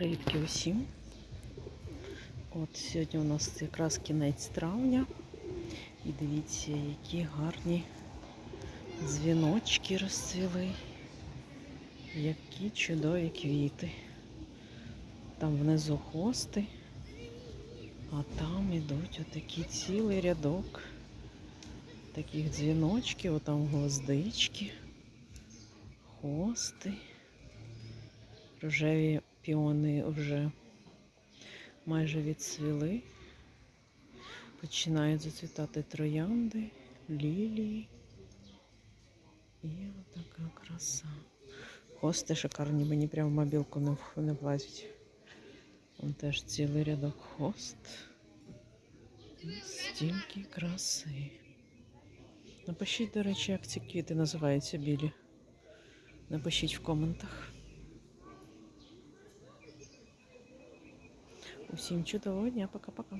Привітки усім. От сьогодні у нас якраз кінець травня. І дивіться, які гарні дзвіночки розцвіли. Які чудові квіти. Там внизу хости, а там ідуть отакі цілий рядок таких дзвіночків, отам гвоздички, хости. Рожеві піони вже майже відцвіли. Починають зацвітати троянди, лілії. І отака краса. Хости шикарні, мені прямо в мобілку не, не влазять. Вон теж цілий рядок хост. Стільки краси. Напишіть, до речі, як ці квіти називаються білі. Напишіть в коментах. Усім чудового дня, пока-пока.